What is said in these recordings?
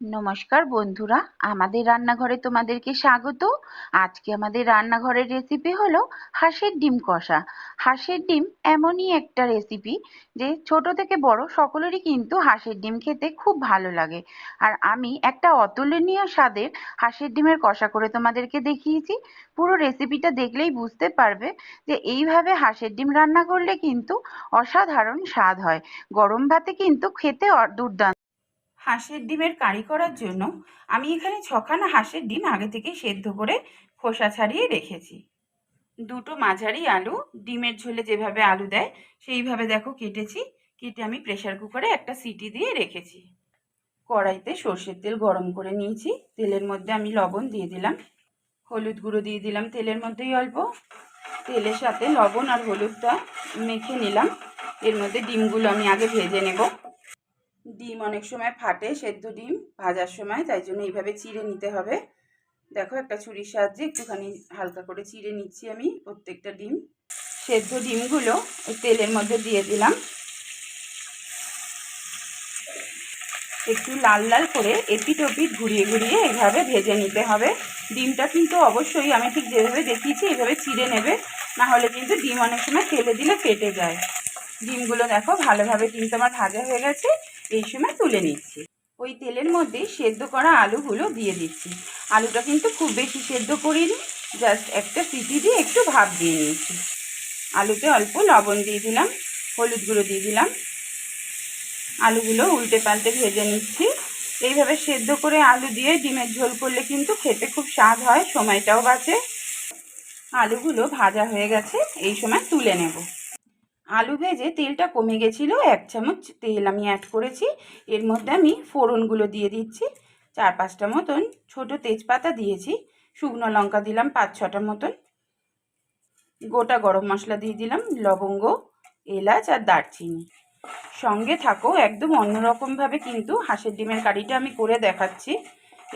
নমস্কার বন্ধুরা, আমাদের রান্নাঘরে তোমাদেরকে স্বাগত। আজকে আমাদের রান্নাঘরের রেসিপি হলো হাঁসের ডিম কষা। হাঁসের ডিম এমনই একটা রেসিপি যে ছোট থেকে বড় সকলেরই কিন্তু হাঁসের ডিম খেতে খুব ভালো লাগে। আর আমি একটা অতুলনীয় স্বাদের হাঁসের ডিমের কষা করে তোমাদেরকে দেখিয়েছি। পুরো রেসিপিটা দেখলেই বুঝতে পারবে যে এইভাবে হাঁসের ডিম রান্না করলে কিন্তু অসাধারণ স্বাদ হয়। গরম ভাতে কিন্তু খেতে দুর্দান্ত হাঁসের ডিমের কারি করার জন্য আমি এখানে ছখানা হাঁসের ডিম আগে থেকে সেদ্ধ করে খোসা ছাড়িয়ে রেখেছি। দুটো মাঝারি আলু, ডিমের ঝোলে যেভাবে আলু দেয় সেইভাবে দেখো কেটেছি। কেটে আমি প্রেশার কুকারে একটা সিটি দিয়ে রেখেছি। কড়াইতে সর্ষের তেল গরম করে নিয়েছি। তেলের মধ্যে আমি লবণ দিয়ে দিলাম। হলুদ গুঁড়ো দিয়ে দিলাম তেলের মধ্যেই অল্প। তেলের সাথে লবণ আর হলুদটা মেখে নিলাম। এর মধ্যে ডিমগুলো আমি আগে ভেজে নেব। ডিম অনেক সময় ফাটে, সেদ্ধ ডিম ভাজার সময়, তাই জন্য এইভাবে চিড়ে নিতে হবে। দেখো একটা ছুরির সাহায্যে একটুখানি হালকা করে চিড়ে নিচ্ছি আমি প্রত্যেকটা ডিম। সেদ্ধ ডিমগুলো ওই তেলের মধ্যে দিয়ে দিলাম। একটু লাল লাল করে এপিট ওপিট ঘুরিয়ে ঘুরিয়ে এইভাবে ভেজে নিতে হবে। ডিমটা কিন্তু অবশ্যই আমি ঠিক যেভাবে দেখিয়েছি, এইভাবে চিড়ে নেবে। না হলে কিন্তু ডিম অনেক সময় তেলে দিলে ফেটে যায়। ডিমগুলো দেখো ভালোভাবে কিন্তু আমার ভাজা হয়ে গেছে। এই সময় তুলে নিচ্ছি। ওই তেলের মধ্যে সেদ্ধ করা আলুগুলো দিয়ে দিচ্ছি। আলুটা কিন্তু খুব বেশি সেদ্ধ করিনি জাস্ট একটা সিটি দিয়ে একটু ভাপ দিয়ে নিয়েছি। আলুতে অল্প লবণ দিয়ে দিলাম, হলুদ গুঁড়ো দিয়ে দিলাম। আলুগুলো উল্টে পাল্টে ভেজে নিচ্ছি। এইভাবে সেদ্ধ করে আলু দিয়ে ডিমের ঝোল করলে কিন্তু খেতে খুব স্বাদ হয়, সময়টাও বাঁচে। আলুগুলো ভাজা হয়ে গেছে, এই সময় তুলে নেব। আলু ভেজে তেলটা কমে গেছিল, এক চামচ তেল আমি অ্যাড করেছি। এর মধ্যে আমি ফোড়নগুলো দিয়ে দিচ্ছি। চার পাঁচটা মতন ছোট তেজপাতা দিয়েছি। শুকনো লঙ্কা দিলাম পাঁচ ছটা মতন। গোটা গরম মশলা দিয়ে দিলাম লবঙ্গ, এলাচ আর দারচিনি। সঙ্গে থাকো, একদম অন্যরকমভাবে কিন্তু হাঁসের ডিমের কারিটা আমি করে দেখাচ্ছি।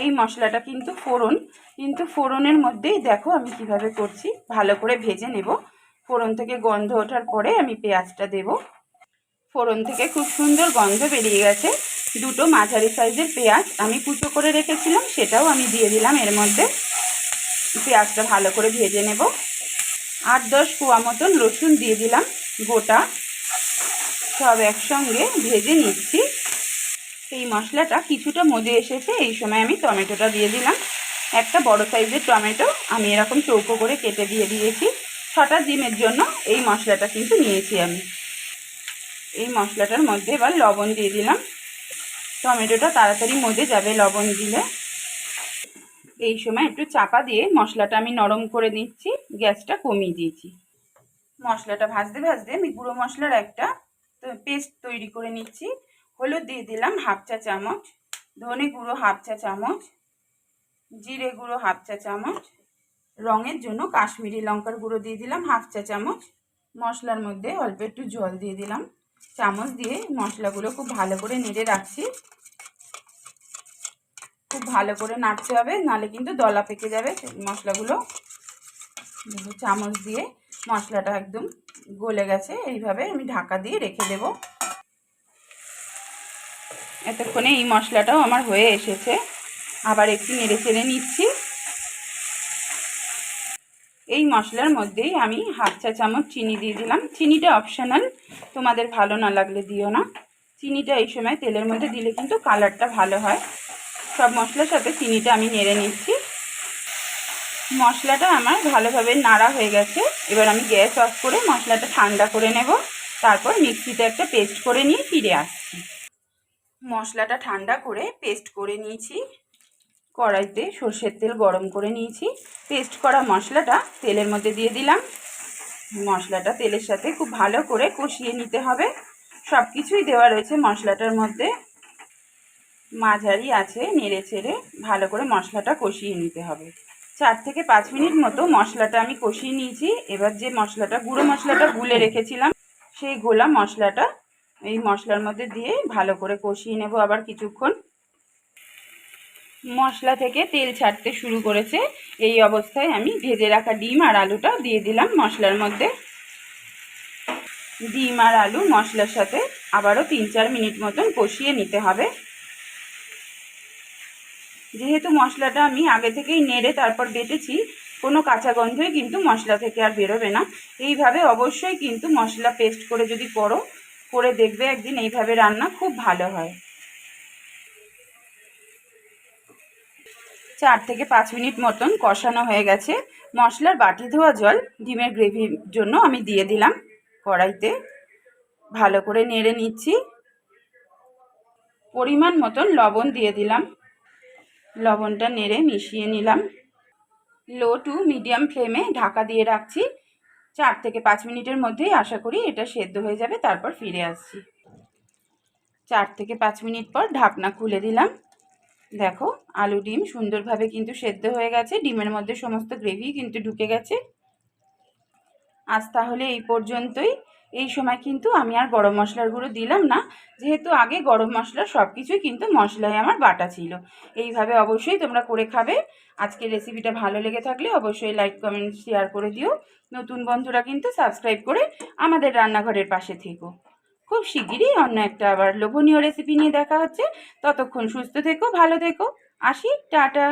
এই মশলাটা কিন্তু ফোড়ন, কিন্তু ফোড়নের মধ্যেই দেখো আমি কীভাবে করছি। ভালো করে ভেজে নেব। ফোড়ন থেকে গন্ধ ওঠার পরে আমি পেঁয়াজটা দেব। ফোড়ন থেকে খুব সুন্দর গন্ধ বেরিয়ে গেছে। দুটো মাঝারি সাইজের পেঁয়াজ আমি কুচো করে রেখেছিলাম, সেটাও আমি দিয়ে দিলাম এর মধ্যে। পেঁয়াজটা ভালো করে ভেজে নেব। আট দশ কুয়া মতন রসুন দিয়ে দিলাম গোটা। সব একসঙ্গে ভেজে নিচ্ছি। এই মশলাটা কিছুটা মজে এসেছে, এই সময় আমি টমেটোটা দিয়ে দিলাম। একটা বড় সাইজের টমেটো আমি এরকম চৌকো করে কেটে দিয়ে দিয়েছি। ছটা ডিমের জন্য এই মশলাটা কিন্তু নিয়েছি আমি। এই মশলাটার মধ্যে এবার লবণ দিয়ে দিলাম। টমেটোটা তাড়াতাড়ি মজে যাবে লবণ দিলে। এই সময় একটু চাপা দিয়ে মশলাটা আমি নরম করে নিচ্ছি, গ্যাসটা কমিয়ে দিয়েছি। মশলাটা ভাজতে ভাজতে আমি গুঁড়ো মশলার একটা পেস্ট তৈরি করে নিচ্ছি। হলুদ দিয়ে দিলাম হাফ চা চামচ, ধনে গুঁড়ো হাফ চা চামচ, জিরে গুঁড়ো হাফ চা চামচ রঙের জন্য কাশ্মীরি লঙ্কার গুঁড়ো দিয়ে দিলাম হাফ চা চামচ। মশলার মধ্যে অল্প একটু জল দিয়ে দিলাম। চামচ দিয়ে মশলাগুলো খুব ভালো করে নেড়ে রাখছি। খুব ভালো করে নাড়তে হবে নালে কিন্তু দলা পেকে যাবে মশলাগুলো। চামচ দিয়ে মশলাটা একদম গলে গেছে, এইভাবে আমি ঢাকা দিয়ে রেখে দেব। এতক্ষণে এই মশলাটাও আমার হয়ে এসেছে। আবার একটু নেড়ে চেড়ে নিচ্ছি। এই মশলার মধ্যেই আমি হাফ চা চামচ চিনি দিয়ে দিলাম। চিনিটা অপশানাল তোমাদের ভালো না লাগলে দিও না। চিনিটা এই সময় তেলের মধ্যে দিলে কিন্তু কালারটা ভালো হয়। সব মশলার সাথে চিনিটা আমি নেড়ে নিচ্ছি। মশলাটা আমার ভালোভাবে নাড়া হয়ে গেছে। এবার আমি গ্যাস অফ করে মশলাটা ঠান্ডা করে নেব। তারপর মিক্সিতে একটা পেস্ট করে নিয়ে ফিরে আসছি। মশলাটা ঠান্ডা করে পেস্ট করে নিয়েছি। কড়াইতে সর্ষের তেল গরম করে নিয়েছি। পেস্ট করা মশলাটা তেলের মধ্যে দিয়ে দিলাম। মশলাটা তেলের সাথে খুব ভালো করে কষিয়ে নিতে হবে। সব কিছুই দেওয়া রয়েছে মশলাটার মধ্যে। মাঝারি আছে, নেড়ে চেড়ে ভালো করে মশলাটা কষিয়ে নিতে হবে। চার থেকে পাঁচ মিনিট মতো মশলাটা আমি কষিয়ে নিয়েছি। এবার যে মশলাটা, গুঁড়ো মশলাটা গুলে রেখেছিলাম, সেই গোলা মশলাটা এই মশলার মধ্যে দিয়ে ভালো করে কষিয়ে নেব আবার কিছুক্ষণ। মশলা থেকে তেল ছাড়তে শুরু করেছে। এই অবস্থায় আমি ভেজে রাখা ডিম আর আলুটা দিয়ে দিলাম মশলার মধ্যে। ডিম আর আলু মশলার সাথে আবারও তিন চার মিনিট মতন কষিয়ে নিতে হবে। যেহেতু মশলাটা আমি আগে থেকেই নেড়ে তারপর বেটেছি, কোনো কাঁচা গন্ধই কিন্তু মশলা থেকে আর বেরোবে না। এইভাবে অবশ্যই কিন্তু মশলা পেস্ট করে যদি করো, করে দেখবে একদিন এইভাবে রান্না খুব ভালো হয়। চার থেকে পাঁচ মিনিট মতন কষানো হয়ে গেছে। মশলার বাটি ধোয়া জল ডিমের গ্রেভির জন্য আমি দিয়ে দিলাম কড়াইতে। ভালো করে নেড়ে নিচ্ছি। পরিমাণ মতন লবণ দিয়ে দিলাম। লবণটা নেড়ে মিশিয়ে নিলাম। লো টু মিডিয়াম ফ্লেমে ঢাকা দিয়ে রাখছি। চার থেকে পাঁচ মিনিটের মধ্যেই আশা করি এটা সেদ্ধ হয়ে যাবে, তারপর ফিরে আসছি। চার থেকে পাঁচ মিনিট পর ঢাকনা খুলে দিলাম। দেখো, আলু ডিম সুন্দরভাবে কিন্তু সেদ্ধ হয়ে গেছে। ডিমের মধ্যে সমস্ত গ্রেভি কিন্তু ঢুকে গেছে। আজ তাহলে এই পর্যন্তই। এই সময় কিন্তু আমি আর গরম মশলার গুঁড়ো দিলাম না। যেহেতু আগে গরম মশলা সব কিছুই কিন্তু মশলায় আমার বাটা ছিল। এইভাবে অবশ্যই তোমরা করে খাবে। আজকের রেসিপিটা ভালো লেগে থাকলে অবশ্যই লাইক কমেন্ট শেয়ার করে দিও। নতুন বন্ধুরা কিন্তু সাবস্ক্রাইব করে আমাদের রান্নাঘরের পাশে থেকো। খুব শিগগিরই অন্য একটা আবার লোভনীয় রেসিপি নিয়ে দেখা হচ্ছে। ততক্ষণ সুস্থ থেকো, ভালো থেকো। আসি, টাটা।